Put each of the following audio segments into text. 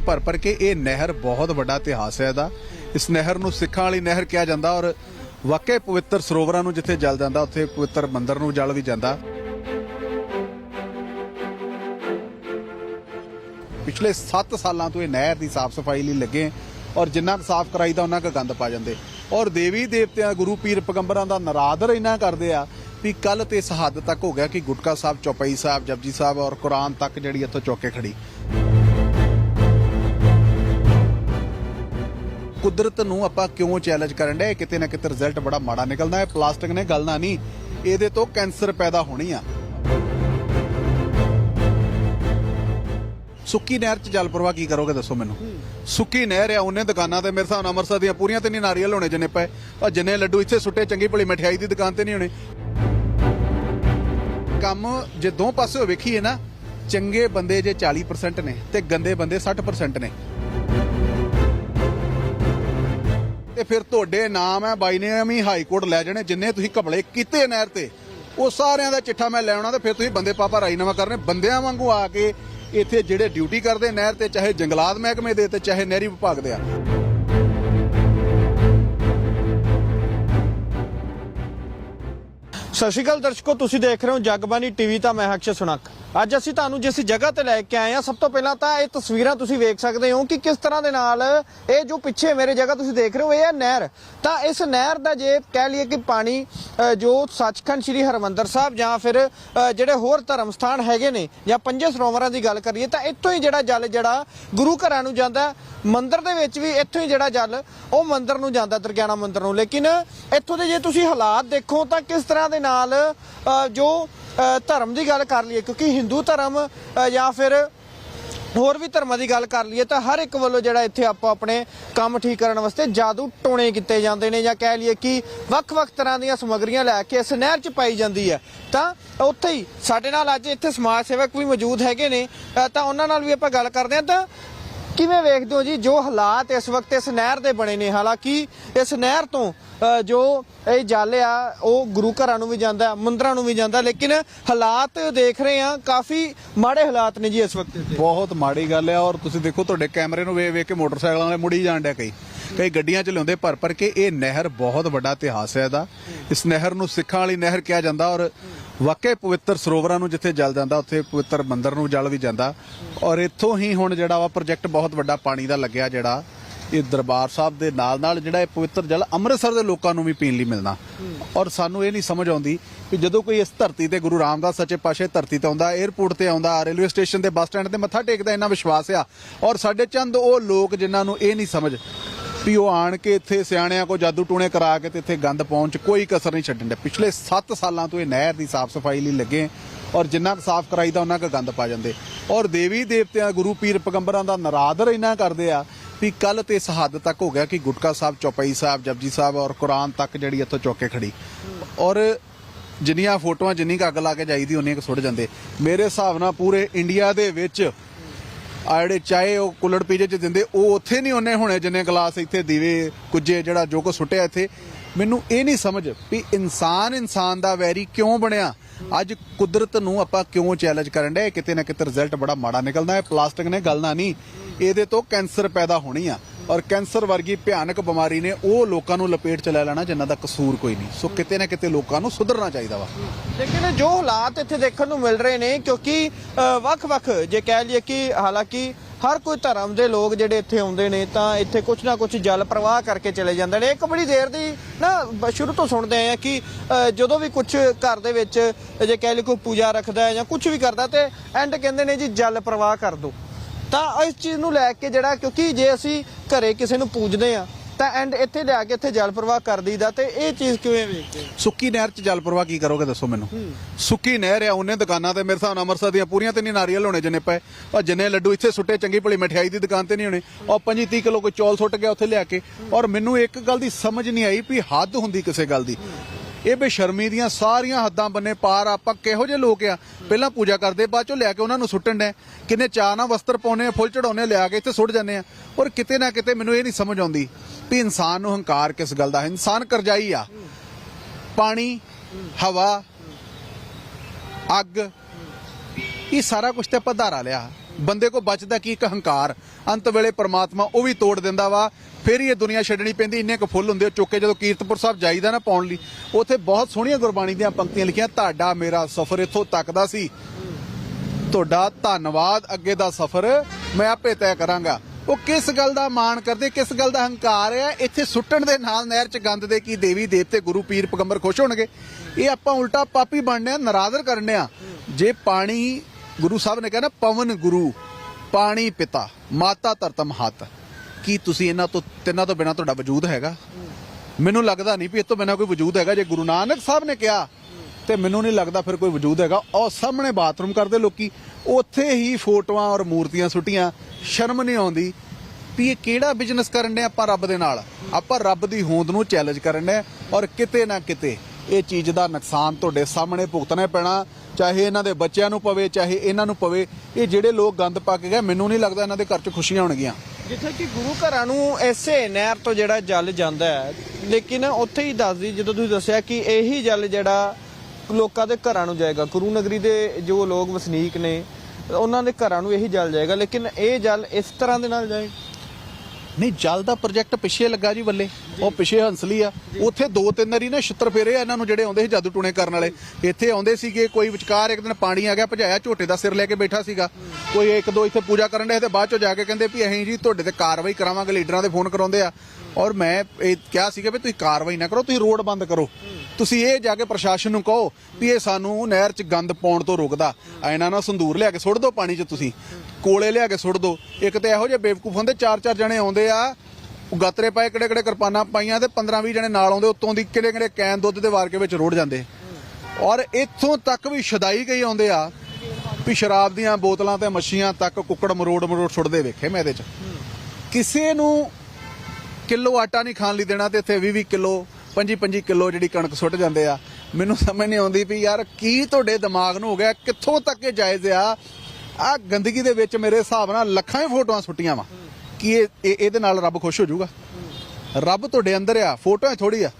ਭਰ ਭਰ ਕੇ ਇਹ ਨਹਿਰ ਬਹੁਤ ਵੱਡਾ ਇਤਿਹਾਸ ਹੈ ਇਹਦਾ। ਇਸ ਨਹਿਰ ਨੂੰ ਸਿੱਖਾਂ ਵਾਲੀ ਨਹਿਰ ਕਿਹਾ ਜਾਂਦਾ ਔਰ ਵਾਕਈ ਪਵਿੱਤਰ ਸਰੋਵਰਾਂ ਨੂੰ ਜਿੱਥੇ ਜਲ ਜਾਂਦਾ, ਉੱਥੇ ਪਵਿੱਤਰ ਮੰਦਿਰ ਨੂੰ ਜਲ ਵੀ ਜਾਂਦਾ। ਪਿਛਲੇ 7 ਸਾਲਾਂ ਤੋਂ ਇਹ ਨਹਿਰ ਦੀ ਸਾਫ਼ ਸਫ਼ਾਈ ਲਈ ਲੱਗੇ ਔਰ ਜਿੰਨਾ ਕੁ ਸਾਫ਼ ਕਰਾਈਦਾ ਉਹਨਾਂ ਕੁ ਗੰਦ ਪਾ ਜਾਂਦੇ। ਔਰ ਦੇਵੀ ਦੇਵਤਿਆਂ, ਗੁਰੂ ਪੀਰ ਪੈਗੰਬਰਾਂ ਦਾ ਨਰਾਦਰ ਇੰਨਾ ਕਰਦੇ ਆ ਵੀ ਕੱਲ ਤੇ ਇਸ ਹੱਦ ਤੱਕ ਹੋ ਗਿਆ ਕਿ ਗੁਟਕਾ ਸਾਹਿਬ, ਚੌਪਈ ਸਾਹਿਬ, ਜਪਜੀ ਸਾਹਿਬ ਔਰ ਕੁਰਾਨ ਤੱਕ ਜਿਹੜੀ ਇੱਥੋਂ ਚੌਕੇ ਖੜੀ। ਕੁਦਰਤ ਨੂੰ ਆਪਾਂ ਕਿਉਂ ਚੈਲੰਜ ਕਰਨ ਦੇ ਕਿਤੇ ਨਾ ਕਿਤੇ ਰਿਜ਼ਲਟ ਬੜਾ ਮਾੜਾ ਨਿਕਲਦਾ ਹੈ। ਪਲਾਸਟਿਕ ਨੇ ਗਲਣਾ ਨਹੀਂ ਇਹਦੇ ਤੋਂ ਕੈਂਸਰ ਪੈਦਾ ਹੋਣੀ ਆ। ਸੁੱਕੀ ਨਹਿਰ ਚ ਜਲ ਪ੍ਰਵਾਹ ਕੀ ਕਰੋਗੇ ਦੱਸੋ ਮੈਨੂੰ? ਸੁੱਕੀ ਨਹਿਰ ਆ ਉਹਨੇ ਦੁਕਾਨਾਂ ਤੇ ਮੇਰੇ ਹਿਸਾਬ ਨਾਲ ਅੰਮ੍ਰਿਤਸਰ ਦੀਆਂ ਪੂਰੀਆਂ ਤੇ ਨਹੀਂ ਨਾਰੀਅਲ ਹੋਣੇ ਜਿੰਨੇ ਪਏ। ਔਰ ਜਿੰਨੇ ਲੱਡੂ ਇੱਥੇ ਸੁੱਟੇ ਚੰਗੀ ਭਲੀ ਮਠਿਆਈ ਦੀ ਦੁਕਾਨ ਤੇ ਨਹੀਂ ਹੋਣੇ। ਕੰਮ ਜੇ ਦੋ ਪਾਸੇ ਵੇਖੀਏ ਨਾ ਚੰਗੇ ਬੰਦੇ ਜੇ 40% ਨੇ ਤੇ ਗੰਦੇ ਬੰਦੇ 60% ਨੇ। ਤੇ ਫਿਰ ਤੁਹਾਡੇ ਨਾਮ ਹੈ, ਬਾਈ ਨੇ ਵੀ ਹਾਈ ਕੋਰਟ ਲੈ ਜਾਣੇ, ਜਿੰਨੇ ਤੁਸੀਂ ਘਪਲੇ ਕੀਤੇ ਨਹਿਰ ਤੇ, ਉਹ ਸਾਰਿਆਂ ਦਾ ਚਿੱਠਾ ਮੈਂ ਲੈ ਤੇ ਫਿਰ ਤੁਸੀਂ ਬੰਦੇ ਪਾਪਾ ਰਾਜੀਨਾਮਾ ਕਰਨੇ, ਬੰਦਿਆਂ ਵਾਂਗੂ ਆ ਕੇ ਇੱਥੇ ਜਿਹੜੇ ਡਿਊਟੀ ਕਰਦੇ ਨਹਿਰ ਤੇ, ਚਾਹੇ ਜੰਗਲਾਤ ਮਹਿਕਮੇ ਦੇ ਤੇ, ਚਾਹੇ ਨਹਿਰੀ ਵਿਭਾਗ ਦੇ ਆ। ਸਤਿ ਸ਼੍ਰੀ ਅਕਾਲ ਦਰਸ਼ਕੋ, ਤੁਸੀਂ ਦੇਖ ਰਹੇ ਹੋ ਜਗਬਾਨੀ ਟੀਵੀ, ਤਾਂ ਮੈਂ ਅਕਸ਼ੇ ਸੁਣਕ ਅੱਜ ਅਸੀਂ ਤੁਹਾਨੂੰ ਜਿਸ ਜਗ੍ਹਾ ਤੇ ਲੈ ਕੇ ਆਏ ਹਾਂ, ਸਭ ਤੋਂ ਪਹਿਲਾਂ ਤਾਂ ਇਹ ਤਸਵੀਰਾਂ ਤੁਸੀਂ ਵੇਖ ਸਕਦੇ ਹੋ ਕਿ ਕਿਸ ਤਰ੍ਹਾਂ ਦੇ ਨਾਲ ਇਹ ਜੋ ਪਿੱਛੇ ਮੇਰੇ ਜਗ੍ਹਾ ਤੁਸੀਂ ਦੇਖ ਰਹੇ ਹੋ, ਇਹ ਹੈ ਨਹਿਰ ਤਾਂ ਇਸ ਨਹਿਰ ਦਾ ਜੇ ਕਹਿ ਲਈਏ ਕਿ ਪਾਣੀ ਜੋ ਸੱਚਖੰਡ ਸ੍ਰੀ ਹਰਮੰਦਰ ਸਾਹਿਬ ਜਾਂ ਫਿਰ ਜਿਹੜੇ ਹੋਰ ਧਰਮ ਸਥਾਨ ਹੈਗੇ ਨੇ ਜਾਂ ਪੰਜੇ ਸਰੋਵਰਾਂ ਦੀ ਗੱਲ ਕਰੀਏ, ਤਾਂ ਇੱਥੋਂ ਹੀ ਜਿਹੜਾ ਜਲ ਜਿਹੜਾ ਗੁਰੂ ਘਰਾਂ ਨੂੰ ਜਾਂਦਾ ਹੈ। ਮੰਦਿਰ ਦੇ ਵਿੱਚ ਵੀ ਇੱਥੋਂ ਹੀ ਜਿਹੜਾ ਜਲ, ਉਹ ਮੰਦਿਰ ਨੂੰ ਜਾਂਦਾ, ਦਰਗਿਆਣਾ ਮੰਦਿਰ ਨੂੰ ਲੇਕਿਨ ਇੱਥੋਂ ਦੇ ਜੇ ਤੁਸੀਂ ਹਾਲਾਤ ਦੇਖੋ, ਤਾਂ ਕਿਸ ਤਰ੍ਹਾਂ ਦੇ ਨਾਲ ਜੋ ਧਰਮ ਦੀ ਗੱਲ ਕਰ ਲਈਏ, ਕਿਉਂਕਿ ਹਿੰਦੂ ਧਰਮ ਜਾਂ ਫਿਰ ਹੋਰ ਵੀ ਧਰਮਾਂ ਦੀ ਗੱਲ ਕਰ ਲਈਏ, ਤਾਂ ਹਰ ਇੱਕ ਵੱਲੋਂ ਜਿਹੜਾ ਇੱਥੇ ਆਪੋ ਆਪਣੇ ਕੰਮ ਠੀਕ ਕਰਨ ਵਾਸਤੇ ਜਾਦੂ ਟੋਣੇ ਕੀਤੇ ਜਾਂਦੇ ਨੇ, ਜਾਂ ਕਹਿ ਲਈਏ ਕਿ ਵੱਖ-ਵੱਖ ਤਰ੍ਹਾਂ ਦੀਆਂ ਸਮੱਗਰੀਆਂ ਲੈ ਕੇ ਇਸ ਨਹਿਰ 'ਚ ਪਾਈ ਜਾਂਦੀ ਹੈ। ਤਾਂ ਉੱਥੇ ਹੀ ਸਾਡੇ ਨਾਲ ਅੱਜ ਇੱਥੇ ਸਮਾਜ ਸੇਵਕ ਵੀ ਮੌਜੂਦ ਹੈਗੇ ਨੇ ਤਾਂ ਉਹਨਾਂ ਨਾਲ ਵੀ ਆਪਾਂ ਗੱਲ ਕਰਦੇ ਹਾਂ। ਤਾਂ ਕਿਵੇਂ ਵੇਖਦੇ ਹੋ ਜੀ ਜੋ ਹਾਲਾਤ ਇਸ ਵਕਤ ਇਸ ਨਹਿਰ ਦੇ ਬਣੇ ਨੇ? ਹਾਲਾਂਕਿ ਇਸ ਨਹਿਰ ਤੋਂ ਜੋ ਇਹ ਜਲ ਆ, ਉਹ ਗੁਰੂ ਘਰਾਂ ਨੂੰ ਵੀ ਜਾਂਦਾ, ਮੰਦਰਾਂ ਨੂੰ ਵੀ ਜਾਂਦਾ, ਲੇਕਿਨ ਹਾਲਾਤ ਦੇਖ ਰਹੇ ਆ ਕਾਫੀ ਮਾੜੇ ਹਾਲਾਤ ਨੇ ਜੀ ਇਸ ਵਕਤ ਬਹੁਤ ਮਾੜੀ ਗੱਲ ਹੈ ਔਰ ਤੁਸੀਂ ਦੇਖੋ, ਤੁਹਾਡੇ ਕੈਮਰੇ ਨੂੰ ਵੇਖ ਵੇਖ ਕੇ ਮੋਟਰਸਾਈਕਲਾਂ ਵਾਲੇ ਮੁੜੀ ਜਾਣ ਡਿਆ ਕਈ। ਕਈ ਗੱਡੀਆਂ ਚ ਲਿਆਉਂਦੇ ਭਰ ਭਰ ਕੇ, ਇਹ ਨਹਿਰ ਬਹੁਤ ਵੱਡਾ ਇਤਿਹਾਸ ਹੈ ਇਹਦਾ। ਇਸ ਨਹਿਰ ਨੂੰ ਸਿੱਖਾਂ ਵਾਲੀ ਨਹਿਰ ਕਿਹਾ ਜਾਂਦਾ ਔਰ ਵਾਕਈ ਪਵਿੱਤਰ ਸਰੋਵਰਾਂ ਨੂੰ ਜਿੱਥੇ ਜਲ ਜਾਂਦਾ, ਉੱਥੇ ਪਵਿੱਤਰ ਮੰਦਰ ਨੂੰ ਜਲ ਵੀ ਜਾਂਦਾ। ਔਰ ਇੱਥੋਂ ਹੀ ਹੁਣ ਜਿਹੜਾ ਵਾ ਪ੍ਰੋਜੈਕਟ ਬਹੁਤ ਵੱਡਾ ਪਾਣੀ ਦਾ ਲੱਗਿਆ ਜਿਹੜਾ, ਇਹ ਦਰਬਾਰ ਸਾਹਿਬ ਦੇ ਨਾਲ ਨਾਲ ਜਿਹੜਾ ਇਹ ਪਵਿੱਤਰ ਜਲ ਅੰਮ੍ਰਿਤਸਰ ਦੇ ਲੋਕਾਂ ਨੂੰ ਵੀ ਪੀਣ ਲਈ ਮਿਲਣਾ। ਔਰ ਸਾਨੂੰ ਇਹ ਨਹੀਂ ਸਮਝ ਆਉਂਦੀ ਕਿ ਜਦੋਂ ਕੋਈ ਇਸ ਧਰਤੀ ਤੇ ਗੁਰੂ ਰਾਮਦਾਸ ਸੱਚੇ ਪਾਤਸ਼ਾਹ ਧਰਤੀ ਤੇ ਆਉਂਦਾ 에ਅਰਪੋਰਟ ਤੇ ਆਉਂਦਾ ਰੇਲਵੇ ਸਟੇਸ਼ਨ ਤੇ ਬੱਸ ਸਟੈਂਡ ਤੇ ਮੱਥਾ ਟੇਕਦਾ, ਇੰਨਾ ਵਿਸ਼ਵਾਸ ਆ। ਔਰ ਸਾਡੇ ਚੰਦ ਉਹ ਲੋਕ ਜਿਨ੍ਹਾਂ ਨੂੰ ਇਹ ਨਹੀਂ ਸਮਝ ਵੀ ਉਹ ਆਣ ਕੇ ਇੱਥੇ ਸਿਆਣਿਆਂ ਕੋ ਜਾਦੂ ਟੂਣੇ ਕਰਾ ਕੇ ਤੇ ਇੱਥੇ ਗੰਦ ਪਾਉਣ ਚ ਕੋਈ ਕਸਰ ਨਹੀਂ ਛੱਡਣ ਦੇ ਪਿਛਲੇ 7 ਸਾਲਾਂ ਤੋਂ ਇਹ ਨਹਿਰ ਦੀ ਸਾਫ਼ ਸਫ਼ਾਈ ਲਈ ਲੱਗੇ ਔਰ ਜਿੰਨਾ ਕੁ ਸਾਫ਼ ਕਰਾਈਦਾ ਉਹਨਾਂ ਕੁ ਗੰਦ ਪਾ ਜਾਂਦੇ। ਔਰ ਦੇਵੀ ਦੇਵਤਿਆਂ, ਗੁਰੂ ਪੀਰ ਪੈਗੰਬਰਾਂ ਦਾ ਨਰਾਦਰ ਇੰਨਾ ਕਰਦੇ ਆ ਵੀ ਕੱਲ ਤੇ ਇਸ ਹੱਦ ਤੱਕ ਹੋ ਗਿਆ ਕਿ ਗੁਟਕਾ ਸਾਹਿਬ, ਚੌਪਈ ਸਾਹਿਬ, ਜਪਜੀ ਸਾਹਿਬ ਔਰ ਕੁਰਾਨ ਤੱਕ ਜਿਹੜੀ ਇੱਥੋਂ ਚੌਕੇ ਕੇ ਖੜੀ। ਔਰ ਜਿੰਨੀਆਂ ਫੋਟੋਆਂ, ਜਿੰਨੀ ਕੁ ਅੱਗ ਲਾ ਕੇ ਜਾਈਦੀ, ਉਨੀਆਂ ਕੁ ਸੁੱਟ ਜਾਂਦੇ। ਮੇਰੇ ਹਿਸਾਬ ਨਾਲ ਪੂਰੇ ਇੰਡੀਆ ਦੇ ਵਿੱਚ ਆ ਜਿਹੜੇ ਚਾਹੇ ਉਹ ਕੁੱਲੜ ਪੀਜੇ ਚ ਦਿੰਦੇ, ਉਹ ਉੱਥੇ ਨਹੀਂ ਉਹਨੇ ਹੋਣੇ ਜਿੰਨੇ ਗਲਾਸ ਇੱਥੇ ਦੀਵੇ ਕੁਝੇ ਜਿਹੜਾ ਜੋ ਕੋ ਸੁੱਟਿਆ ਇੱਥੇ। ਮੈਨੂੰ ਇਹ ਨਹੀਂ ਸਮਝ ਵੀ ਇਨਸਾਨ ਇਨਸਾਨ ਦਾ ਵੈਰੀ ਕਿਉਂ ਬਣਿਆ? ਅੱਜ ਕੁਦਰਤ ਨੂੰ ਆਪਾਂ ਕਿਉਂ ਚੈਲੰਜ ਕਰਨ ਦੇ ਕਿਤੇ ਨਾ ਕਿਤੇ ਰਿਜ਼ਲਟ ਬੜਾ ਮਾੜਾ ਨਿਕਲਦਾ ਹੈ। ਪਲਾਸਟਿਕ ਨੇ ਗਲਣਾ ਨਹੀਂ। ਇਹਦੇ ਤੋਂ ਕੈਂਸਰ ਪੈਦਾ ਹੋਣੀ ਆ। ਔਰ ਕੈਂਸਰ ਵਰਗੀ ਭਿਆਨਕ ਬਿਮਾਰੀ ਨੇ ਉਹ ਲੋਕਾਂ ਨੂੰ ਲਪੇਟ ਚ ਲੈ ਲੈਣਾ ਜਿਨ੍ਹਾਂ ਦਾ ਕਸੂਰ ਕੋਈ ਨਹੀਂ। ਸੋ ਕਿਤੇ ਨਾ ਕਿਤੇ ਲੋਕਾਂ ਨੂੰ ਸੁਧਰਨਾ ਚਾਹੀਦਾ ਵਾ। ਲੇਕਿਨ ਜੋ ਹਾਲਾਤ ਇੱਥੇ ਦੇਖਣ ਨੂੰ ਮਿਲ ਰਹੇ ਨੇ, ਕਿਉਂਕਿ ਵੱਖ-ਵੱਖ ਜੇ ਕਹਿ ਲਈਏ ਕਿ ਹਾਲਾਂਕਿ ਹਰ ਕੋਈ ਧਰਮ ਦੇ ਲੋਕ ਜਿਹੜੇ ਇੱਥੇ ਆਉਂਦੇ ਨੇ, ਤਾਂ ਇੱਥੇ ਕੁਝ ਨਾ ਕੁਝ ਜਲ ਪ੍ਰਵਾਹ ਕਰਕੇ ਚਲੇ ਜਾਂਦੇ ਨੇ। ਇੱਕ ਬੜੀ ਦੇਰ ਦੀ ਨਾ ਸ਼ੁਰੂ ਤੋਂ ਸੁਣਦੇ ਆਏ ਆ ਕਿ ਜਦੋਂ ਵੀ ਕੁਝ ਘਰ ਦੇ ਵਿੱਚ ਜੇ ਕਹਿ ਲਈ ਕੋਈ ਪੂਜਾ ਰੱਖਦਾ ਜਾਂ ਕੁਝ ਵੀ ਕਰਦਾ ਤੇ ਐਂਡ ਕਹਿੰਦੇ ਨੇ ਜੀ, ਜਲ ਪ੍ਰਵਾਹ ਕਰ ਦਿਓ ਤਾਂ ਇਸ ਚੀਜ਼ ਨੂੰ ਲੈ ਕੇ ਜਿਹੜਾ ਕਿਉਂਕਿ ਜੇ ਅਸੀਂ ਘਰੇ ਕਿਸੇ ਨੂੰ ਪੂਜਦੇ ਆ ਤਾਂ ਐਂਡ ਇੱਥੇ ਲਿਆ ਕੇ ਇੱਥੇ ਜਲ ਪ੍ਰਵਾਹ ਕਰ ਦਈਦਾ ਤੇ ਇਹ ਚੀਜ਼ ਕਿਵੇਂ ਵੇਖਦੇ? ਸੁੱਕੀ ਨਹਿਰ ਚ ਜਲ ਪ੍ਰਵਾਹ ਕੀ ਕਰੋਗੇ ਦੱਸੋ ਮੈਨੂੰ? ਸੁੱਕੀ ਨਹਿਰ ਆ ਉਹਨੇ ਦੁਕਾਨਾਂ ਤੇ ਮੇਰੇ ਹਿਸਾਬ ਨਾਲ ਅੰਮ੍ਰਿਤਸਰ ਦੀਆਂ ਪੂਰੀਆਂ ਤੇ ਨਹੀਂ ਨਾਰੀਅਲ ਹੋਣੇ ਜਿੰਨੇ ਪਏ। ਔਰ ਜਿੰਨੇ ਲੱਡੂ ਇੱਥੇ ਸੁੱਟੇ ਚੰਗੀ ਭਲੀ ਮਠਿਆਈ ਦੀ ਦੁਕਾਨ ਤੇ ਨਹੀਂ ਹੋਣੇ। ਔਰ 25 30 ਕਿਲੋ ਕੋਈ ਚੌਲ ਸੁੱਟ ਗਿਆ ਉੱਥੇ ਲਿਆ ਕੇ। ਔਰ ਮੈਨੂੰ ਇੱਕ ਗੱਲ ਦੀ ਸਮਝ ਨਹੀਂ ਆਈ ਵੀ ਹੱਦ ਹੁੰਦੀ ਕਿਸੇ ਗੱਲ ਦੀ। ਇਹ ਬੇਸ਼ਰਮੀ ਦੀਆਂ ਸਾਰੀਆਂ ਹੱਦਾਂ ਬੰਨੇ ਪਾਰ ਆਪਾਂ ਕਿਹੋ ਜਿਹੇ ਲੋਕ ਆ? ਪਹਿਲਾਂ ਪੂਜਾ ਕਰਦੇ, ਬਾਅਦ ਚੋਂ ਲਿਆ ਕੇ ਉਹਨਾਂ ਨੂੰ ਸੁੱਟਣ ਦੇ ਕਿੰਨੇ ਚਾਹ ਨਾਲ ਵਸਤਰ ਪਾਉਨੇ ਆ, ਫੁੱਲ ਚੜਾਉਨੇ ਲਿਆ ਕੇ ਇੱਥੇ ਸੁੱਟ ਜਾਂਦੇ ਆ। ਔਰ ਕਿਤੇ ਨਾ ਕਿਤੇ ਮੈਨੂੰ ਇਹ ਨਹੀਂ ਸਮਝ ਆਉਂਦੀ ਵੀ ਇਨਸਾਨ ਨੂੰ ਹੰਕਾਰ ਕਿਸ ਗੱਲ ਦਾ? ਹੈ ਇਨਸਾਨ ਕਰਜਾਈ ਆ। ਪਾਣੀ, ਹਵਾ, ਅੱਗ, ਇਹ ਸਾਰਾ ਕੁਝ ਤੇ ਆਪਾਂ ਧਾਰਾ ਲਿਆ। ਬੰਦੇ ਕੋ ਬਚਦਾ ਕੀ ਇੱਕ ਹੰਕਾਰ? ਅੰਤ ਵੇਲੇ ਪ੍ਰਮਾਤਮਾ ਉਹ ਵੀ ਤੋੜ ਦਿੰਦਾ ਵਾ ਫਿਰ ਹੀ ਇਹ ਦੁਨੀਆ ਛੱਡਣੀ ਪੈਂਦੀ ਇੰਨੇ ਕੁ ਫੁੱਲ ਹੁੰਦੇ ਆ, ਚੁੱਕ ਕੇ ਜਦੋਂ ਕੀਰਤਪੁਰ ਸਾਹਿਬ ਜਾਈਦਾ ਨਾ ਪਾਉਣ ਲਈ ਉੱਥੇ ਬਹੁਤ ਸੋਹਣੀਆਂ ਗੁਰਬਾਣੀ ਦੀਆਂ ਪੰਕਤੀਆਂ ਲਿਖੀਆਂ ਤੁਹਾਡਾ ਮੇਰਾ ਸਫ਼ਰ ਇੱਥੋਂ ਤੱਕ ਦਾ ਸੀ। ਤੁਹਾਡਾ ਧੰਨਵਾਦ ਅੱਗੇ ਦਾ ਸਫ਼ਰ ਮੈਂ ਆਪੇ ਤੈਅ ਕਰਾਂਗਾ। ਉਹ ਕਿਸ ਗੱਲ ਦਾ ਮਾਣ ਕਰਦੇ ਕਿਸ ਗੱਲ ਦਾ ਹੰਕਾਰ ਹੈ ਇੱਥੇ ਸੁੱਟਣ ਦੇ ਨਾਲ ਨਹਿਰ ਚ ਗੰਦ ਦੇ ਕੀ ਦੇਵੀ ਦੇਵਤੇ ਗੁਰੂ ਪੀਰ ਪਗੰਬਰ ਖੁਸ਼ ਹੋਣਗੇ? ਇਹ ਆਪਾਂ ਉਲਟਾ ਪਾਪੀ ਬਣਨੇ ਆ ਨਰਾਦਰ ਕਰਨੇ ਆ। ਜੇ ਪਾਣੀ ਗੁਰੂ ਸਾਹਿਬ ਨੇ ਕਿਹਾ ਨਾ, ਪਵਨ ਗੁਰੂ, ਪਾਣੀ ਪਿਤਾ, ਮਾਤਾ ਧਰਤਮ ਹੱਤ। ਕੀ ਤੁਸੀਂ ਇਹਨਾਂ ਤੋਂ, ਤਿੰਨਾਂ ਤੋਂ ਬਿਨਾ ਤੁਹਾਡਾ ਵਜੂਦ ਹੈਗਾ? ਮੈਨੂੰ ਲੱਗਦਾ ਨਹੀਂ ਵੀ ਇਹ ਤੋਂ ਬਿਨਾ ਕੋਈ ਵਜੂਦ ਹੈਗਾ। ਜੇ ਗੁਰੂ ਨਾਨਕ ਸਾਹਿਬ ਨੇ ਕਿਹਾ, ਤੇ ਮੈਨੂੰ ਨਹੀਂ ਲੱਗਦਾ ਫਿਰ ਕੋਈ ਵਜੂਦ ਹੈਗਾ। ਉਹ ਸਾਹਮਣੇ ਬਾਥਰੂਮ ਕਰਦੇ ਲੋਕੀ, ਉੱਥੇ ਹੀ ਫੋਟੋਆਂ ਔਰ ਮੂਰਤੀਆਂ ਸੁੱਟੀਆਂ, ਸ਼ਰਮ ਨਹੀਂ ਆਉਂਦੀ ਵੀ ਇਹ ਕਿਹੜਾ ਬਿਜ਼ਨਸ ਕਰਨ ਦੇ ਆਪਾਂ ਰੱਬ ਦੇ ਨਾਲ। ਆਪਾਂ ਰੱਬ ਦੀ ਹੋਂਦ ਨੂੰ ਚੈਲੰਜ ਕਰਨ ਦੇ ਔਰ ਕਿਤੇ ਨਾ ਕਿਤੇ ਇਹ ਚੀਜ਼ ਦਾ ਨੁਕਸਾਨ ਤੁਹਾਡੇ ਸਾਹਮਣੇ ਭੁਗਤਣਾ ਪੈਣਾ। ਚਾਹੇ ਇਹਨਾਂ ਦੇ ਬੱਚਿਆਂ ਨੂੰ ਪਵੇ, ਚਾਹੇ ਇਹਨਾਂ ਨੂੰ ਪਵੇ, ਇਹ ਜਿਹੜੇ ਲੋਕ ਗੰਦ ਪਾ ਕੇ ਗਏ, ਮੈਨੂੰ ਨਹੀਂ ਲੱਗਦਾ ਇਹਨਾਂ ਦੇ ਘਰ 'ਚ ਖੁਸ਼ੀਆਂ ਹੋਣਗੀਆਂ। ਜਿੱਥੇ ਕਿ ਗੁਰੂ ਘਰਾਂ ਨੂੰ ਐਸੇ ਨਹਿਰ ਤੋਂ ਜਿਹੜਾ ਜਲ ਜਾਂਦਾ ਹੈ, ਲੇਕਿਨ ਉੱਥੇ ਹੀ ਦੱਸਦੀ ਜਦੋਂ ਤੁਸੀਂ ਦੱਸਿਆ ਕਿ ਇਹੀ ਜਲ ਜਿਹੜਾ ਲੋਕਾਂ ਦੇ ਘਰਾਂ ਨੂੰ ਜਾਏਗਾ, ਗੁਰੂ ਨਗਰੀ ਦੇ ਜੋ ਲੋਕ ਵਸਨੀਕ ਨੇ, ਉਹਨਾਂ ਦੇ ਘਰਾਂ ਨੂੰ ਇਹੀ ਜਲ ਜਾਏਗਾ, ਲੇਕਿਨ ਇਹ ਜਲ ਇਸ ਤਰ੍ਹਾਂ ਦੇ ਨਾਲ ਜਾਏ। ਨਹੀਂ, ਜਲ ਦਾ ਪ੍ਰੋਜੈਕਟ ਪਿੱਛੇ ਲੱਗਾ ਜੀ ਬੱਲੇ। ਉਹ ਪਿੱਛੇ ਹੰਸਲੀ ਆ। ਉੱਥੇ ਦੋ ਤਿੰਨ ਵਾਰੀ ਨਾ ਛਿੱਤਰ ਫੇਰੇ ਆ ਇਹਨਾਂ ਨੂੰ ਜਿਹੜੇ ਆਉਂਦੇ ਸੀ ਜਾਦੂ ਟੂਣੇ ਕਰਨ ਵਾਲੇ। ਇੱਥੇ ਆਉਂਦੇ ਸੀਗੇ, ਕੋਈ ਵਿਚਕਾਰ ਇੱਕ ਦਿਨ ਪਾਣੀ ਆ ਗਿਆ, ਭਜਾਇਆ, ਝੋਟੇ ਦਾ ਸਿਰ ਲੈ ਕੇ ਬੈਠਾ ਸੀਗਾ। ਕੋਈ ਇੱਕ ਦੋ ਇੱਥੇ ਪੂਜਾ ਕਰਨ ਦੇ ਤੇ ਬਾਅਦ ਚੋਂ ਜਾ ਕੇ ਕਹਿੰਦੇ ਵੀ ਅਸੀਂ ਜੀ ਤੁਹਾਡੇ ਤੇ ਕਾਰਵਾਈ ਕਰਾਵਾਂਗੇ, ਲੀਡਰਾਂ ਦੇ ਫੋਨ ਕਰਾਉਂਦੇ ਆ। ਔਰ ਮੈਂ ਇਹ ਕਿਹਾ ਸੀਗਾ ਵੀ ਤੁਸੀਂ ਕਾਰਵਾਈ ਨਾ ਕਰੋ, ਤੁਸੀਂ ਰੋਡ ਬੰਦ ਕਰੋ। ਤੁਸੀਂ ਇਹ ਜਾ ਕੇ ਪ੍ਰਸ਼ਾਸਨ ਨੂੰ ਕਹੋ ਵੀ ਇਹ ਸਾਨੂੰ ਨਹਿਰ 'ਚ ਗੰਦ ਪਾਉਣ ਤੋਂ ਰੋਕਦਾ। ਇਹਨਾਂ ਨਾਲ ਸੰਦੂਰ ਲਿਆ ਕੇ ਸੁੱਟ ਦਿਓ ਪਾਣੀ 'ਚ ਤੁਸੀਂ। ਕੋਲੇ ਲਿਆ ਕੇ ਸੁੱਟ ਦਿਓ। ਇੱਕ ਤੇ ਇਹੋ ਜਿਹੇ ਬੇਵਕੂਫ ਹੁੰਦੇ ਚਾਰ ਚਾਰ ਜਣੇ ਆਉਂਦੇ ਆ, ਗਾਤਰੇ ਪਾਏ ਕਿਹੜੇ ਕਿਹੜੇ ਕਿਰਪਾਨਾਂ ਪਾਈਆਂ ਤੇ 15 20 ਜਣੇ ਨਾਲ ਆਉਂਦੇ, ਉੱਤੋਂ ਦੀ ਕਿਹੜੇ ਕਿਹੜੇ ਕੈਨ ਦੁੱਧ ਦੇ ਵਾਰ ਕੇ ਵਿੱਚ ਰੋੜ ਜਾਂਦੇ। ਔਰ ਇੱਥੋਂ ਤੱਕ ਵੀ ਛਦਾਈ ਗਈ ਆਉਂਦੇ ਆ ਵੀ ਸ਼ਰਾਬ ਦੀਆਂ ਬੋਤਲਾਂ ਤੇ ਮੱਛੀਆਂ ਤੱਕ ਕੁੱਕੜ ਮਰੋੜ ਮਰੋੜ ਛੁੱਟਦੇ ਵੇਖੇ ਮੈਂ ਇਹਦੇ 'ਚ। ਕਿਸੇ ਨੂੰ ਕਿਲੋ ਆਟਾ ਨਹੀਂ ਖਾਣ ਲਈ ਦੇਣਾ ਤੇ ਇੱਥੇ 20 20 ਕਿਲੋ 25 25 ਕਿਲੋ ਜਿਹੜੀ ਕਣਕ ਸੁੱਟ ਜਾਂਦੇ ਆ। ਮੈਨੂੰ ਸਮਝ ਨਹੀਂ ਆਉਂਦੀ ਵੀ ਯਾਰ ਕੀ ਤੁਹਾਡੇ ਦਿਮਾਗ ਨੂੰ ਹੋ ਗਿਆ, ਕਿੱਥੋਂ ਤੱਕ ਇਹ ਜਾਇਜ਼ ਆ? ਆ ਗੰਦਗੀ ਦੇ ਵਿੱਚ ਮੇਰੇ ਹਿਸਾਬ ਨਾਲ ਲੱਖਾਂ ਹੀ ਫੋਟੋਆਂ ਸੁੱਟੀਆਂ ਵਾ। ਕੀ ਇਹ ਇਹਦੇ ਨਾਲ ਰੱਬ ਖੁਸ਼ ਹੋ ਜਾਊਗਾ? ਰੱਬ ਤੁਹਾਡੇ ਅੰਦਰ ਆ, ਫੋਟੋਆਂ ਥੋੜੀ ਆ।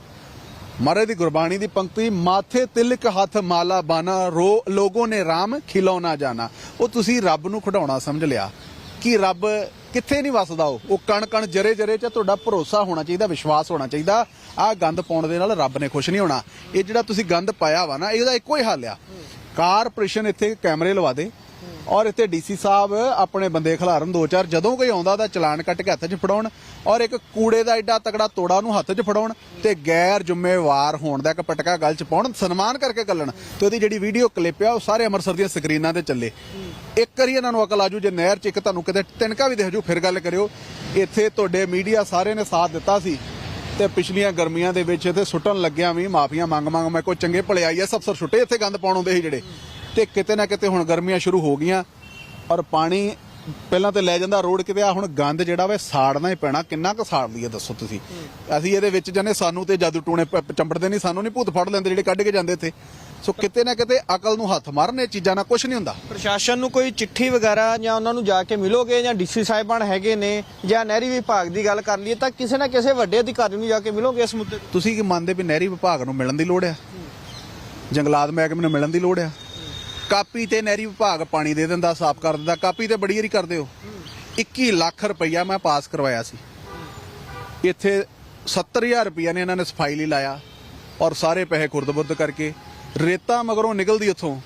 ਮਹਾਰਾਜ ਦੀ ਗੁਰਬਾਣੀ ਦੀ ਪੰਕਤੀ, ਮਾਥੇ ਤਿਲਕ ਹੱਥ ਮਾਲਾ ਬਾਨਾ, ਰੋ ਲੋਗੋ ਨੇ RAM ਖਿਲੌਣਾ ਜਾਣਾ ਉਹ ਤੁਸੀਂ ਰੱਬ ਨੂੰ ਖਡਾਉਣਾ ਸਮਝ ਲਿਆ। ਕਿ ਰੱਬ ਕਿੱਥੇ ਨਹੀਂ ਵਸਦਾ ਉਹ? ਉਹ ਕਣ ਕਣ ਜਰੇ ਜਰੇ ਚ ਤੁਹਾਡਾ ਭਰੋਸਾ ਹੋਣਾ ਚਾਹੀਦਾ ਵਿਸ਼ਵਾਸ ਹੋਣਾ ਚਾਹੀਦਾ। ਆਹ ਗੰਦ ਪਾਉਣ ਦੇ ਨਾਲ ਰੱਬ ਨੇ ਖੁਸ਼ ਨਹੀਂ ਹੋਣਾ। ਇਹ ਜਿਹੜਾ ਤੁਸੀਂ ਗੰਦ ਪਾਇਆ ਵਾ ਨਾ ਇਹਦਾ ਇੱਕੋ ਹੀ ਹੱਲ ਆ। ਕਾਰਪੋਰੇਸ਼ਨ ਇੱਥੇ ਕੈਮਰੇ ਲਵਾ ਦੇ। ਔਰ ਇੱਥੇ ਡੀਸੀ ਸਾਹਿਬ ਆਪਣੇ ਬੰਦੇ ਖਿਲਾਰਨ ਦੋ ਚਾਰ, ਜਦੋਂ ਕੋਈ ਆਉਂਦਾ ਦਾ ਚਲਾਨ ਕੱਟ ਕੇ ਹੱਥ 'ਚ ਫੜਾਉਣ ਔਰ ਇੱਕ ਕੂੜੇ ਦਾ ਐਡਾ ਤਗੜਾ ਤੋੜਾ ਨੂੰ ਹੱਥ 'ਚ ਫੜਾਉਣ ਤੇ ਗੈਰ ਜ਼ਿੰਮੇਵਾਰ ਹੋਣ ਦਾ ਇੱਕ ਪਟਕਾ ਗੱਲ 'ਚ ਪਾਉਣ, ਸਨਮਾਨ ਕਰਕੇ ਕੱਲਣ ਤੇ ਉਹਦੀ ਜਿਹੜੀ ਵੀਡੀਓ ਕਲਿੱਪ ਆ ਉਹ ਸਾਰੇ ਅੰਮ੍ਰਿਤਸਰ ਦੀਆਂ ਸਕਰੀਨਾਂ ਤੇ ਚੱਲੇ। ਇੱਕ ਵਾਰੀ ਇਹਨਾਂ ਨੂੰ ਅਕਲ ਆਜੂ ਜੇ ਨਹਿਰ 'ਚ ਇੱਕ ਤੁਹਾਨੂੰ ਕਿਤੇ ਤਿਨਕਾ ਵੀ ਦਿਖ ਜੂ ਫਿਰ ਗੱਲ ਕਰਿਓ। ਇੱਥੇ ਤੁਹਾਡੇ ਮੀਡੀਆ ਸਾਰੇ ਨੇ ਸਾਥ ਦਿੱਤਾ ਸੀ ਤੇ ਪਿਛਲੀਆਂ ਗਰਮੀਆਂ ਦੇ ਵਿੱਚ ਇੱਥੇ ਸੁੱਟਣ ਲੱਗਿਆ ਵੀ ਮਾਫੀਆਂ ਮੰਗ ਮੰਗ ਮੈਂ ਕੋਈ ਚੰਗੇ ਭਲੇ ਆਈ ਐ ਅਫਸਰ ਸੁੱਟੇ ਇੱਥੇ ਗੰਦ ਪਾਉਣ ਆਉਂਦੇ ਸੀ ਜਿਹੜੇ। ਤੇ ਕਿਤੇ ਨਾ ਕਿਤੇ ਹੁਣ ਗਰਮੀਆਂ ਸ਼ੁਰੂ ਹੋ ਗਈਆਂ ਔਰ ਪਾਣੀ ਪਹਿਲਾਂ ਤੇ ਲੈ ਜਾਂਦਾ ਰੋਡ ਕਿਤੇ ਆ ਹੁਣ ਗੰਦ ਜਿਹੜਾ ਵੇ ਸਾੜਨਾ ਹੀ ਪੈਣਾ। ਕਿੰਨਾ ਕੁ ਸਾੜ ਲਈਏ ਦੱਸੋ ਤੁਸੀਂ? ਅਸੀਂ ਇਹਦੇ ਵਿੱਚ ਜਾਨੇ ਸਾਨੂੰ ਤੇ ਜਾਦੂ ਟੂਣੇ ਪ- ਚੰਬੜਦੇ ਨਹੀਂ ਸਾਨੂੰ ਨਹੀਂ ਭੂਤ ਫੜ ਲੈਂਦੇ ਜਿਹੜੇ ਕੱਢ ਕੇ ਜਾਂਦੇ ਇੱਥੇ। ਸੋ ਕਿਤੇ ਨਾ ਕਿਤੇ ਅਕਲ ਨੂੰ ਹੱਥ ਮਾਰਨ ਇਹ ਚੀਜ਼ਾਂ ਨਾਲ ਕੁਝ ਨਹੀਂ ਹੁੰਦਾ। ਪ੍ਰਸ਼ਾਸਨ ਨੂੰ ਕੋਈ ਚਿੱਠੀ ਵਗੈਰਾ ਜਾਂ ਉਹਨਾਂ ਨੂੰ ਜਾ ਕੇ ਮਿਲੋਗੇ ਜਾਂ ਡੀਸੀ ਸਾਹਿਬਾਨ ਹੈਗੇ ਨੇ ਜਾਂ ਨਹਿਰੀ ਵਿਭਾਗ ਦੀ ਗੱਲ ਕਰ ਲਈਏ ਤਾਂ ਕਿਸੇ ਨਾ ਕਿਸੇ ਵੱਡੇ ਅਧਿਕਾਰੀ ਨੂੰ ਜਾ ਕੇ ਮਿਲੋਗੇ ਇਸ ਮੁੱਦੇ ਤੇ? ਤੁਸੀਂ ਕੀ ਮੰਨਦੇ ਵੀ ਨਹਿਰੀ ਵਿਭਾਗ ਨੂੰ ਮਿਲਣ ਦੀ ਲੋੜ ਆ? ਜੰਗਲਾਤ ਮਹਿਕਮੇ ਨੂੰ ਮਿਲਣ ਦੀ ਲੋੜ ਆ? ਕਾਪੀ ਤੇ ਨਹਿਰੀ ਵਿਭਾਗ ਪਾਣੀ ਦੇ ਦਿੰਦਾ, ਸਾਫ਼ ਕਰ ਦਿੰਦਾ। ਕਾਪੀ ਤੇ ਬੜੀ ਵਾਰੀ ਕਰਦੇ ਹੋ। 21 ਲੱਖ ਰੁਪਈਆ ਮੈਂ ਪਾਸ ਕਰਵਾਇਆ ਸੀ। ਇੱਥੇ 70000 ਰੁਪਈਆ ਨੇ ਇਹਨਾਂ ਨੇ ਸਫ਼ਾਈ ਲਈ ਲਾਇਆ ਔਰ ਸਾਰੇ ਪੈਸੇ ਖੁਰਦ-ਬੁਰਦ ਕਰਕੇ ਰੇਤਾ ਮਗਰੋਂ ਨਿਕਲਦੀ ਉੱਥੋਂ।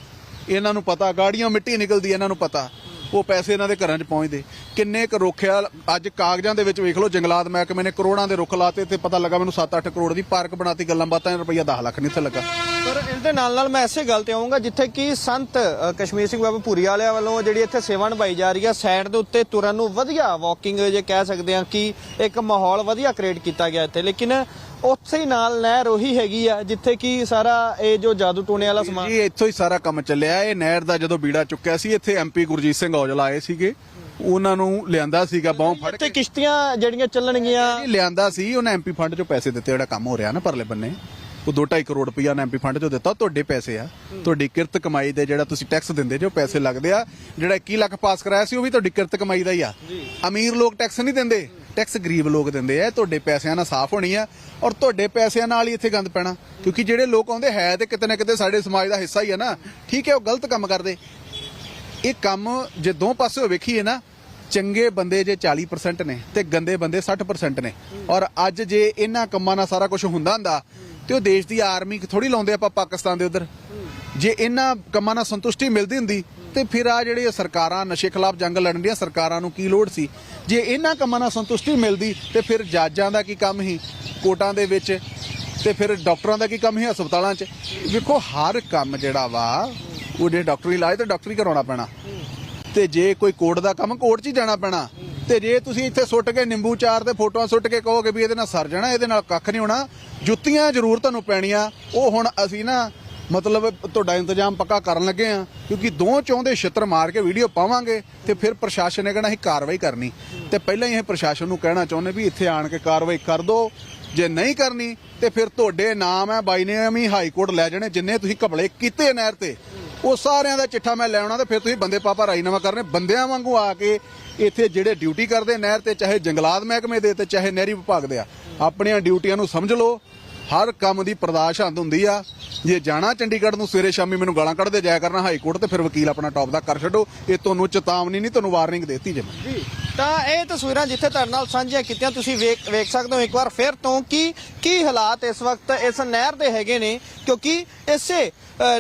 ਇਹਨਾਂ ਨੂੰ ਪਤਾ, ਗਾੜੀਆਂ ਮਿੱਟੀ ਨਿਕਲਦੀ ਇਹਨਾਂ ਨੂੰ ਪਤਾ। ਉਹ ਪੈਸੇ ਇਹਨਾਂ ਦੇ ਘਰਾਂ 'ਚ ਪਹੁੰਚਦੇ। ਕਿੰਨੇ ਕੁ ਰੁੱਖਿਆ ਅੱਜ ਕਾਗਜ਼ਾਂ ਦੇ ਵਿੱਚ ਵੇਖ ਲਓ, ਜੰਗਲਾਤ ਮਹਿਕਮੇ ਨੇ ਕਰੋੜਾਂ ਦੇ ਰੁੱਖ ਲਾਤੇ ਤੇ ਪਤਾ ਲੱਗਾ ਮੈਨੂੰ 7-8 ਕਰੋੜ ਦੀ ਪਾਰਕ ਬਣਾਤੀ, ਗੱਲਾਂ ਬਾਤਾਂ, ਰੁਪਈਆ 10 ਲੱਖ ਨਹੀਂ ਇੱਥੇ ਲੱਗਾ। ਪਰ ਇਸ ਦੇ ਨਾਲ ਨਾਲ ਮੈਂ ਐਸੇ ਗੱਲ ਤੇ ਆਉਂਗਾ ਜਿੱਥੇ ਕਿ ਸੰਤ ਕਸ਼ਮੀਰ ਸਿੰਘ ਬਾਬਾ ਭੂਰੀ ਵਾਲਿਆਂ ਵੱਲੋਂ ਜਿਹੜੀ ਇੱਥੇ ਸੇਵਾ ਨਿਭਾਈ ਜਾ ਰਹੀ ਹੈ ਸਾਈਡ ਦੇ ਉੱਤੇ ਤੁਰਨ ਨੂੰ ਵਧੀਆ ਵਾਕਿੰਗ ਜੇ ਕਹਿ ਸਕਦੇ ਹਾਂ ਕਿ ਇੱਕ ਮਾਹੌਲ ਵਧੀਆ ਕ੍ਰੀਏਟ ਕੀਤਾ ਗਿਆ ਇੱਥੇ। ਲੇਕਿਨ ਉੱਥੇ ਹੀ ਨਾਲ ਨਹਿਰ ਉਹੀ ਹੈਗੀ ਆ ਜਿੱਥੇ ਕਿ ਸਾਰਾ ਇਹ ਜੋ ਜਾਦੂ ਟੋਣੇ ਵਾਲਾ ਸਮਾਨ ਜੀ ਇੱਥੋਂ ਹੀ ਸਾਰਾ ਕੰਮ ਚੱਲਿਆ। ਇਹ ਨਹਿਰ ਦਾ ਜਦੋਂ ਬੀੜਾ ਚੁੱਕਿਆ ਸੀ ਇੱਥੇ ਐਮਪੀ ਗੁਰਜੀਤ ਸਿੰਘ ਔਜਲਾ ਆਏ ਸੀਗੇ। ਉਹਨਾਂ ਨੂੰ ਲਿਆਂਦਾ ਸੀਗਾ ਬਾਹੋਂ ਫੜ ਇੱਥੇ ਕਿਸ਼ਤੀਆਂ ਜਿਹੜੀਆਂ ਚੱਲਣਗੀਆਂ। ਲਿਆਂਦਾ ਸੀ ਉਹਨੇ ਐਮਪੀ ਫੰਡ ਚੋਂ ਪੈਸੇ ਦਿੱਤੇ ਜਿਹੜਾ ਕੰਮ ਹੋ ਰਿਹਾ ਨਾ ਪਰਲੇ ਬੰਨੇ। ਉਹ 2.5 ਕਰੋੜ ਰੁਪਈਆ ਨੇ ਐਮਪੀ ਫੰਡ ਚੋਂ ਦਿੱਤਾ ਤੁਹਾਡੇ ਪੈਸੇ ਆ। ਤੁਹਾਡੀ ਕਿਰਤ ਕਮਾਈ ਦੇ ਜਿਹੜਾ ਤੁਸੀਂ ਟੈਕਸ ਦਿੰਦੇ ਜੋ ਪੈਸੇ ਲੱਗਦੇ ਆ। ਜਿਹੜਾ 21 ਲੱਖ ਪਾਸ ਕਰਾਇਆ ਸੀ ਉਹ ਵੀ ਤੁਹਾਡੀ ਕਿਰਤ ਕਮਾਈ ਦਾ ਹੀ ਆ। ਅਮੀਰ ਲੋਕ ਟੈਕਸ ਨਹੀਂ ਦਿੰਦੇ ਟੈਕਸ ਗਰੀਬ ਲੋਕ ਦਿੰਦੇ ਆ। ਤੁਹਾਡੇ ਪੈਸਿਆਂ ਨਾਲ ਸਾਫ਼ ਹੋਣੀ ਆ ਔਰ ਤੁਹਾਡੇ ਪੈਸਿਆਂ ਨਾਲ ਹੀ ਇੱਥੇ ਗੰਦ ਪੈਣਾ। ਕਿਉਂਕਿ ਜਿਹੜੇ ਲੋਕ ਆਉਂਦੇ ਹੈ ਤੇ ਕਿਤੇ ਨਾ ਕਿਤੇ ਸਾਡੇ ਸਮਾਜ ਦਾ ਹਿੱਸਾ ਹੀ ਆ ਨਾ। ਠੀਕ ਹੈ ਉਹ ਗਲਤ ਕੰਮ ਕਰਦੇ। ਇਹ ਕੰਮ ਜੇ ਦੋ ਪਾਸੇ ਵੇਖੀਏ ਨਾ ਚੰਗੇ ਬੰਦੇ ਜੇ 40% ਨੇ ਤੇ ਗੰਦੇ ਬੰਦੇ 60% ਨੇ। ਔਰ ਅੱਜ ਜੇ ਇਹਨਾਂ ਕੰਮਾਂ ਨਾਲ ਸਾਰਾ ਕੁਝ ਹੁੰਦਾ ਹੁੰਦਾ ਤੇ ਉਹ ਦੇਸ਼ ਦੀ ਆਰਮੀ ਥੋੜੀ ਲਾਉਂਦੇ ਆਪਾਂ ਪਾਕਿਸਤਾਨ ਦੇ ਉਧਰ। ਜੇ ਇਹਨਾਂ ਕੰਮਾਂ ਨਾਲ ਸੰਤੁਸ਼ਟੀ ਮਿਲਦੀ ਹੁੰਦੀ, ਤੇ ਫਿਰ ਆ ਜਿਹੜੇ ਸਰਕਾਰਾਂ, ਨਸ਼ੇ ਖਿਲਾਫ ਜੰਗ ਲੜਨ ਦੀਆਂ ਸਰਕਾਰਾਂ ਨੂੰ ਕੀ ਲੋੜ ਸੀ? ਜੇ ਇਹਨਾਂ ਕੰਮਾਂ ਨਾਲ ਸੰਤੁਸ਼ਟੀ ਮਿਲਦੀ, ਤੇ ਫਿਰ ਜੱਜਾਂ ਦਾ ਕੀ ਕੰਮ ਸੀ? ਕੋਰਟਾਂ ਦੇ ਵਿੱਚ, ਤੇ ਫਿਰ ਡਾਕਟਰਾਂ ਦਾ ਕੀ ਕੰਮ ਸੀ ਹਸਪਤਾਲਾਂ 'ਚ? ਵੇਖੋ, ਹਰ ਕੰਮ ਜਿਹੜਾ ਵਾ ਉਹਦੇ ਡਾਕਟਰੀ ਇਲਾਜ ਤੇ ਡਾਕਟਰੀ ਕਰਾਉਣਾ ਪੈਣਾ। ਤੇ ਜੇ ਕੋਈ ਕੋਰਟ ਦਾ ਕੰਮ, ਕੋਰਟ 'ਚ ਹੀ ਜਾਣਾ ਪੈਣਾ। ਤੇ ਜੇ ਤੁਸੀਂ ਇੱਥੇ ਸੁੱਟ ਕੇ ਨਿੰਬੂ ਚਾਰ ਤੇ ਫੋਟੋਆਂ ਸੁੱਟ ਕੇ ਕਹੋਗੇ ਵੀ ਇਹਦੇ ਨਾਲ ਸਰ ਜਾਣਾ, ਇਹਦੇ ਨਾਲ ਕੱਖ ਨਹੀਂ ਹੋਣਾ, ਜੁੱਤੀਆਂ ਜ਼ਰੂਰ ਤੁਹਾਨੂੰ ਪੈਣੀਆਂ। ਉਹ ਹੁਣ ਅਸੀਂ ਨਾ ਮਤਲਬ ਤੁਹਾਡਾ ਇੰਤਜ਼ਾਮ ਪੱਕਾ ਕਰਨ ਲੱਗੇ ਆ ਕਿਉਂਕਿ ਦੋ ਚੌਂਦੇ ਛਿੱਤਰ ਮਾਰ ਕੇ ਵੀਡੀਓ ਪਾਵਾਂਗੇ ਤੇ ਫਿਰ ਪ੍ਰਸ਼ਾਸਨ ਨੇ ਕਹਿਣਾ ਅਸੀਂ ਕਾਰਵਾਈ ਕਰਨੀ। ਤੇ ਪਹਿਲਾਂ ਹੀ ਇਹ ਪ੍ਰਸ਼ਾਸਨ ਨੂੰ ਕਹਿਣਾ ਚਾਹੁੰਦੇ ਵੀ ਇੱਥੇ ਆਣ ਕੇ ਕਾਰਵਾਈ ਕਰ ਦਿਓ ਜੇ ਨਹੀਂ ਕਰਨੀ, ਤੇ ਫਿਰ ਤੁਹਾਡੇ ਨਾਮ ਹੈ ਬਾਈ ਨੇ ਵੀ ਹਾਈ ਕੋਰਟ ਲੈ ਜਾਣੇ, ਜਿੰਨੇ ਤੁਸੀਂ ਘਪਲੇ ਕੀਤੇ ਨਹਿਰ ਤੇ। ਉਹ ਸਾਰਿਆਂ ਦਾ ਚਿੱਠਾ ਮੈਂ ਲੈ ਆਉਣਾ ਤੇ ਫਿਰ ਤੁਸੀਂ ਬੰਦੇ ਪਾਪਾ ਰਾਜੀਨਾਮਾ ਕਰਨੇ। ਬੰਦਿਆਂ ਵਾਂਗੂ ਆ ਕੇ ਇੱਥੇ ਜਿਹੜੇ ਡਿਊਟੀ ਕਰਦੇ ਨਹਿਰ ਤੇ, ਚਾਹੇ ਜੰਗਲਾਤ ਮਹਿਕਮੇ ਦੇ ਤੇ, ਚਾਹੇ ਨਹਿਰੀ ਵਿਭਾਗ ਦੇ ਆ, ਆਪਣੀਆਂ ਡਿਊਟੀਆਂ ਨੂੰ ਸਮਝ ਲਓ। ਹਰ ਕੰਮ ਦੀ ਪ੍ਰਦਾਸ਼ ਹੰਦ ਹੁੰਦੀ ਆ। ਜੇ ਜਾਣਾ ਚੰਡੀਗੜ੍ਹ ਨੂੰ ਸਵੇਰੇ ਸ਼ਾਮੀ ਮੈਨੂੰ ਗਾਲਾਂ ਕੱਢਦੇ, ਜਾਇਆ ਕਰਨਾ ਹਾਈ ਕੋਰਟ ਤੇ, ਫਿਰ ਵਕੀਲ ਆਪਣਾ ਟੌਪ ਦਾ ਕਰ ਛੱਡੋ। ਇਹ ਤੁਹਾਨੂੰ ਚੇਤਾਵਨੀ ਨਹੀਂ, ਤੁਹਾਨੂੰ ਵਾਰਨਿੰਗ ਦੇਤੀ ਜੇ ਜੀ। ਤਾਂ ਇਹ ਤਸਵੀਰਾਂ ਜਿੱਥੇ ਤੁਹਾਡੇ ਨਾਲ ਸਾਂਝੀਆਂ ਕੀਤੀਆਂ, ਤੁਸੀਂ ਵੇਖ ਵੇਖ ਸਕਦੇ ਹੋ ਇੱਕ ਵਾਰ ਫਿਰ ਤੋਂ ਕਿ ਕੀ ਹਾਲਾਤ ਇਸ ਵਕਤ ਇਸ ਨਹਿਰ ਦੇ ਹੈਗੇ ਨੇ, ਕਿਉਂਕਿ ਇਸੇ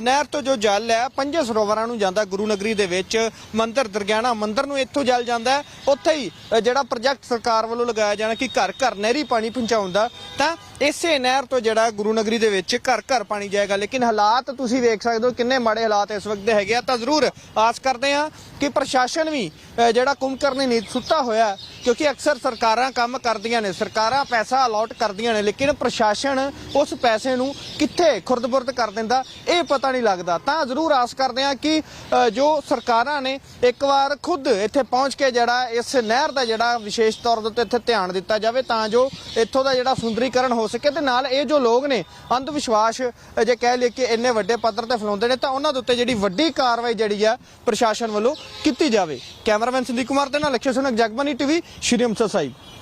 ਨਹਿਰ ਤੋਂ ਜੋ ਜਲ ਹੈ, ਪੰਜੇ ਸਰੋਵਰਾਂ ਨੂੰ ਜਾਂਦਾ ਗੁਰੂ ਨਗਰੀ ਦੇ ਵਿੱਚ, ਮੰਦਿਰ ਦਰਗਿਆਣਾ ਮੰਦਿਰ ਨੂੰ ਇੱਥੋਂ ਜਲ ਜਾਂਦਾ ਉੱਥੇ ਹੀ ਜਿਹੜਾ ਪ੍ਰੋਜੈਕਟ ਸਰਕਾਰ ਵੱਲੋਂ ਲਗਾਇਆ ਜਾਣਾ ਕਿ ਘਰ ਘਰ ਨਹਿਰੀ ਪਾਣੀ ਪਹੁੰਚਾਉਣ ਦਾ, ਤਾਂ ਇਸੇ ਨਹਿਰ ਤੋਂ ਜਿਹੜਾ ਗੁਰੂ ਨਗਰੀ ਦੇ ਵਿੱਚ ਘਰ ਘਰ ਪਾਣੀ ਜਾਏਗਾ। ਲੇਕਿਨ ਹਾਲਾਤ ਤੁਸੀਂ ਵੇਖ ਸਕਦੇ ਹੋ ਕਿੰਨੇ ਮਾੜੇ ਹਾਲਾਤ ਇਸ ਵਕਤ ਦੇ ਹੈਗੇ ਆ, ਤਾਂ ਜ਼ਰੂਰ ਆਸ ਕਰਦੇ ਆ ਕਿ ਪ੍ਰਸ਼ਾਸਨ ਵੀ ਜਿਹੜਾ ਕੁੰਭਕਰਨੀ ਨੀਂਦ ਸੁੱਤਾ ਦਿੱਤਾ ਹੋਇਆ ਕਿਉਂਕਿ ਅਕਸਰ ਸਰਕਾਰਾਂ ਕੰਮ ਕਰਦੀਆਂ ਨੇ, ਸਰਕਾਰਾਂ ਪੈਸਾ ਅਲੋਟ ਕਰਦੀਆਂ ਨੇ, ਲੇਕਿਨ ਪ੍ਰਸ਼ਾਸਨ ਉਸ ਪੈਸੇ ਨੂੰ ਕਿੱਥੇ ਖੁਰਦਬੁਰਦ ਕਰ ਦਿੰਦਾ, ਇਹ ਪਤਾ ਨਹੀਂ ਲੱਗਦਾ। ਤਾਂ ਜ਼ਰੂਰ ਆਸ ਕਰਦੇ ਹਾਂ ਕਿ ਜੋ ਸਰਕਾਰਾਂ ਨੇ ਇੱਕ ਵਾਰ ਖੁਦ ਇੱਥੇ ਪਹੁੰਚ ਕੇ ਜਿਹੜਾ ਇਸ ਨਹਿਰ ਦਾ ਜਿਹੜਾ ਵਿਸ਼ੇਸ਼ ਤੌਰ ਦੇ ਉੱਤੇ ਇੱਥੇ ਧਿਆਨ ਦਿੱਤਾ ਜਾਵੇ, ਤਾਂ ਜੋ ਇੱਥੋਂ ਦਾ ਜਿਹੜਾ ਸੁੰਦਰੀਕਰਨ ਹੋ ਸਕੇ ਤੇ ਨਾਲ ਇਹ ਜੋ ਲੋਕ ਨੇ ਅੰਧ ਵਿਸ਼ਵਾਸ ਜੇ ਕਹਿ ਲਈਏ ਕਿ ਇੰਨੇ ਵੱਡੇ ਪੱਧਰ ਤੇ ਫਲਾਉਂਦੇ ਨੇ, ਤਾਂ ਉਹਨਾਂ ਦੇ ਉੱਤੇ ਜਿਹੜੀ ਵੱਡੀ ਕਾਰਵਾਈ ਜਿਹੜੀ ਆ ਪ੍ਰਸ਼ਾਸਨ ਵੱਲੋਂ ਕੀਤੀ ਜਾਵੇ। ਕੈਮਰਾਮੈਨ ਸੰਦੀਪ ਕੁਮਾਰ ਦੇ ਨਾਲ ਲਖਿਓ ਸੁਣਾ ਜਗਬਾਨੀ ਟੀਵੀ ਸ਼੍ਰੀ ਅੰਮ੍ਰਿਤਸਰ ਸਾਹਿਬ